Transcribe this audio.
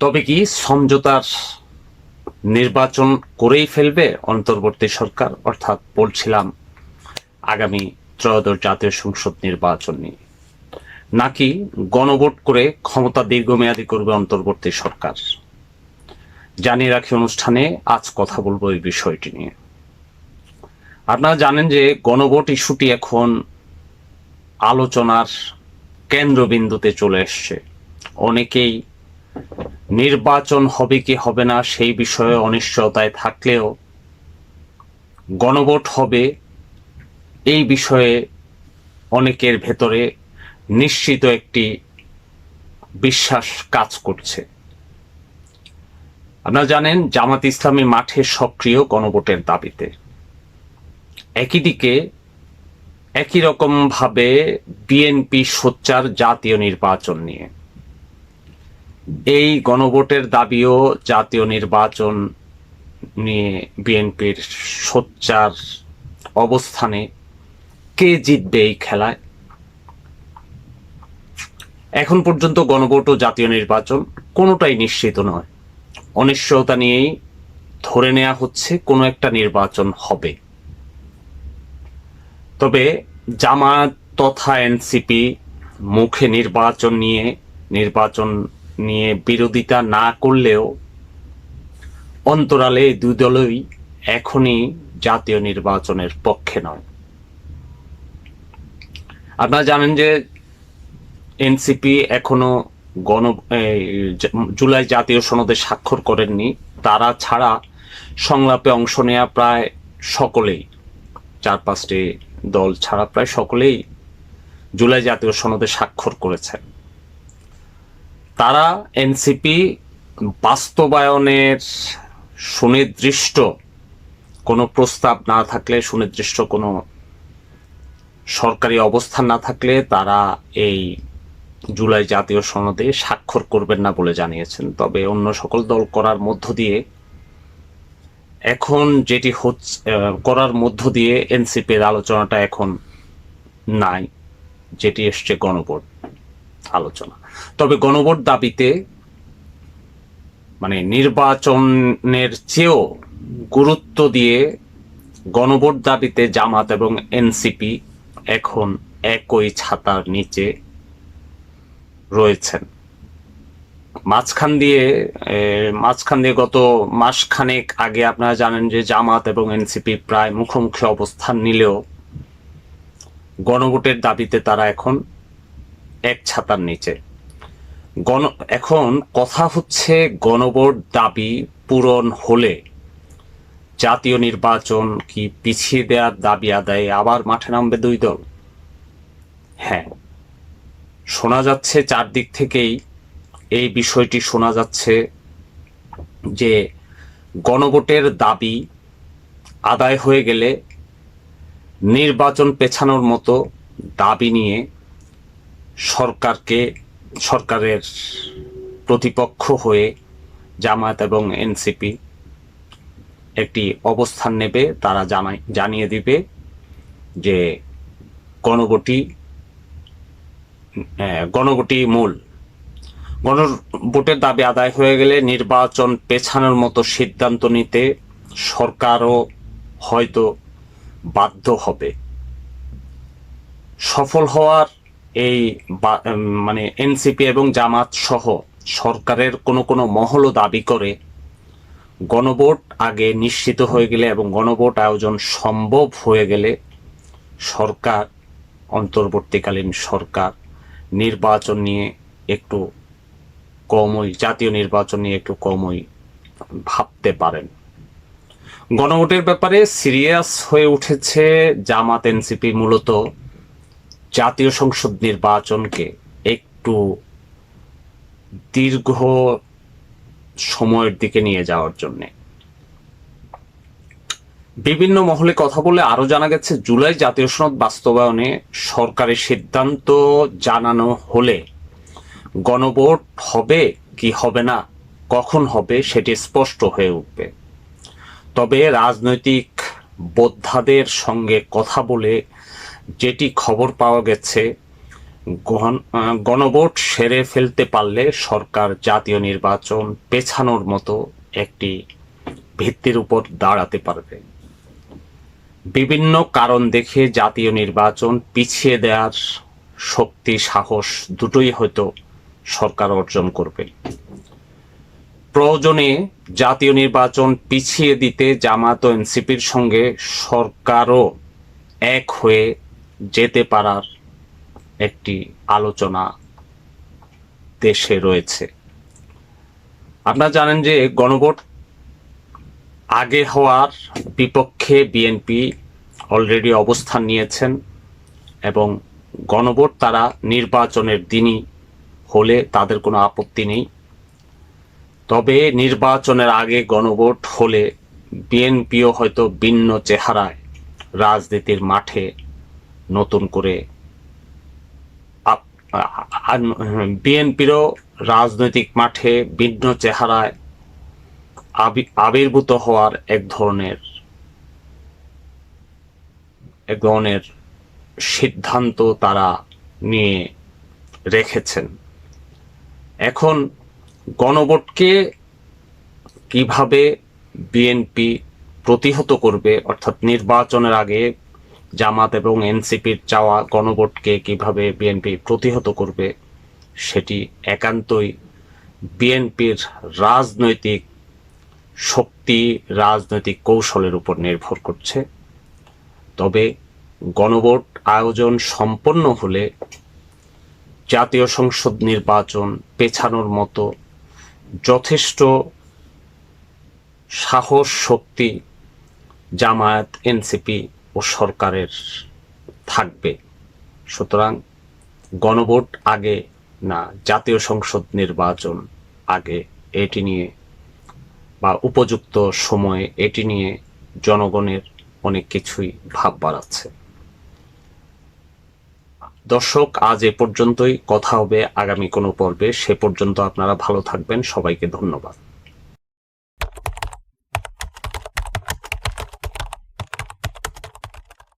তবে কি সমঝোতার নির্বাচন করেই ফেলবে অন্তর্বর্তী সরকার? অর্থাৎ বলছিলাম আগামী ত্রয়োদশ জাতীয় সংসদ নির্বাচন নিয়ে। নাকি গণভোট করে ক্ষমতা দীর্ঘমেয়াদী করবে অন্তর্বর্তী সরকার? জানিয়ে রাখি অনুষ্ঠানে আজ কথা বলব এই বিষয়টি নিয়ে। আপনারা জানেন যে গণভোট ইস্যুটি এখন আলোচনার কেন্দ্রবিন্দুতে চলে এসছে। অনেকেই নির্বাচন হবে কি হবে না সেই বিষয়ে অনিশ্চয়তায় থাকলেও গণভোট হবে এই বিষয়ে অনেকের ভেতরে নিশ্চিত একটি বিশ্বাস কাজ করছে। আপনারা জানেন, জামাত ইসলামী মাঠে সক্রিয় গণভোটের দাবিতে। একই দিকে একই রকম ভাবে বিএনপি সোচ্চার জাতীয় নির্বাচন নিয়ে। এই গণভোটের দাবিও জাতীয় নির্বাচন নিয়ে বিএনপির সোচ্চার অবস্থানে কে জিতবে এই খেলায়? এখন পর্যন্ত গণভোট ও জাতীয় নির্বাচন কোনোটাই নিশ্চিত নয়। অনিশ্চয়তা নিয়েই ধরে নেওয়া হচ্ছে কোনো একটা নির্বাচন হবে। তবে জামাত তথা এনসিপি মুখে নির্বাচন নিয়ে নির্বাচন নিয়ে বিরোধিতা না করলেও অন্তরালে দুই দলই এখনই জাতীয় নির্বাচনের পক্ষে নয়। আপনারা জানেন যে এনসিপি এখনও গণ জুলাই জাতীয় সনদে স্বাক্ষর করেননি। তারা ছাড়া সংলাপে অংশ নেয়া প্রায় সকলেই, চার পাঁচটি দল ছাড়া প্রায় সকলেই জুলাই জাতীয় সনদে স্বাক্ষর করেছেন। তারা এনসিপি বাস্তবায়নের সুনির্দিষ্ট কোনো প্রস্তাব না থাকলে, সুনির্দিষ্ট কোনো সরকারি অবস্থান না থাকলে তারা এই জুলাই জাতীয় সনদে স্বাক্ষর করবেন না বলে জানিয়েছেন। তবে অন্য সকল দল করার মধ্য দিয়ে, এখন যেটি হচ্ছে করার মধ্য দিয়ে এনসিপির আলোচনাটা এখন নাই, যেটি এসছে গণভোট আলোচনা। তবে গণভোট দাবিতে মানে নির্বাচনের চেয়েও গুরুত্ব দিয়ে গণভোট দাবিতে জামাত এবং এনসিপি এখন একই ছাতার নিচে রয়েছেন। মাঝখান দিয়ে মাঝখান দিয়ে গত মাসখানেক আগে আপনারা জানেন যে জামাত এবং এনসিপি প্রায় মুখোমুখি অবস্থান নিলেও গণভোটের দাবিতে তারা এখন এক ছাতার নিচে। গণ, এখন কথা হচ্ছে গণভোট দাবি পূরণ হলে জাতীয় নির্বাচন কি পিছিয়ে দেওয়ার দাবি আদায়ে আবার মাঠে নামবে দুই দল? হ্যাঁ। শোনা যাচ্ছে চারদিক থেকেই এই বিষয়টি শোনা যাচ্ছে যে গণভোটের দাবি আদায় হয়ে গেলে নির্বাচন পেছানোর মতো দাবি নিয়ে সরকারকে সরকারের প্রতিপক্ষ হয়ে জামায়াত এবং এনসিপি একটি অবস্থান নেবে তারা জানাই জানিয়ে দিবে যে গণভোটই আহ, গণভোটই মূল। গণভোটের দাবি আদায় হয়ে গেলে নির্বাচন পেছানোর মতো সিদ্ধান্ত নিতে সরকারও হয়তো বাধ্য হবে। সফল হওয়ার এই মানে এনসিপি এবং জামাত সহ সরকারের কোনো কোনো মহলও দাবি করে গণভোট আগে নিশ্চিত হয়ে গেলে এবং গণভোট আয়োজন সম্ভব হয়ে গেলে সরকার, অন্তর্বর্তীকালীন সরকার নির্বাচন নিয়ে একটু কমই, জাতীয় নির্বাচন নিয়ে একটু কমই ভাবতে পারেন। গণভোটের ব্যাপারে সিরিয়াস হয়ে উঠেছে জামাত এনসিপি মূলত। জাতীয় সংসদ নির্বাচনকে একটু দীর্ঘ সময়ের দিকে নিয়ে যাওয়ার জন্যে। বিভিন্ন মহলে কথা বলে আরও জানা গেছে, জুলাই জাতীয় সনদ বাস্তবায়নে সরকারের সিদ্ধান্ত জানানো হলে গণভোট হবে কি হবে না, কখন হবে সেটি স্পষ্ট হয়ে উঠবে। তবে রাজনৈতিক বোদ্ধাদের সঙ্গে কথা বলে যেটি খবর পাওয়া গেছে গণভোট সেরে ফেলতে পারলে সরকার জাতীয় নির্বাচন পেছানোর মতো একটি ভিত্তির উপর দাঁড়াতে পারবে। বিভিন্ন কারণ দেখে জাতীয় নির্বাচন পিছিয়ে দেওয়ার শক্তি, সাহস দুটোই হয়তো সরকার অর্জন করবে। প্রয়োজনে জাতীয় নির্বাচন পিছিয়ে দিতে জামাত এনসিপির সঙ্গে সরকারও এক হয়ে যেতে পারার একটি আলোচনা দেশে রয়েছে। আপনারা জানেন যে গণভোট আগে হওয়ার বিপক্ষে বিএনপি অলরেডি অবস্থান নিয়েছেন এবং গণভোট তারা নির্বাচনের দিনই হলে তাদের কোনো আপত্তি নেই। তবে নির্বাচনের আগে গণভোট হলে বিএনপিও হয়তো ভিন্ন চেহারায় রাজনীতির মাঠে নতুন করে বিএনপিরও রাজনৈতিক মাঠে ভিন্ন চেহারায় আবির্ভূত হওয়ার এক ধরনের এক ধরনের সিদ্ধান্ত তারা নিয়ে রেখেছেন। এখন গণভোটকে কীভাবে বিএনপি প্রতিহত করবে, অর্থাৎ নির্বাচনের আগে জামাত এবং এনসিপির চাওয়া গণভোটকে কীভাবে বিএনপি প্রতিহত করবে, সেটি একান্তই বিএনপির রাজনৈতিক শক্তি, রাজনৈতিক কৌশলের উপর নির্ভর করছে। তবে গণভোট আয়োজন সম্পন্ন হলে জাতীয় সংসদ নির্বাচন পেছানোর মতো যথেষ্ট সাহস, শক্তি জামায়াত, এনসিপি ও সরকারের থাকবে। সুতরাং গণভোট আগে না, জাতীয় সংসদ নির্বাচন আগে। এটি নিয়ে বা উপযুক্ত সময়ে এটি নিয়ে জনগণের অনেক কিছুই ভাব বাড়াচ্ছে। দর্শক, আজ এ পর্যন্তই। কথা হবে আগামী কোনো পর্বে। সে পর্যন্ত আপনারা ভালো থাকবেন। সবাইকে ধন্যবাদ।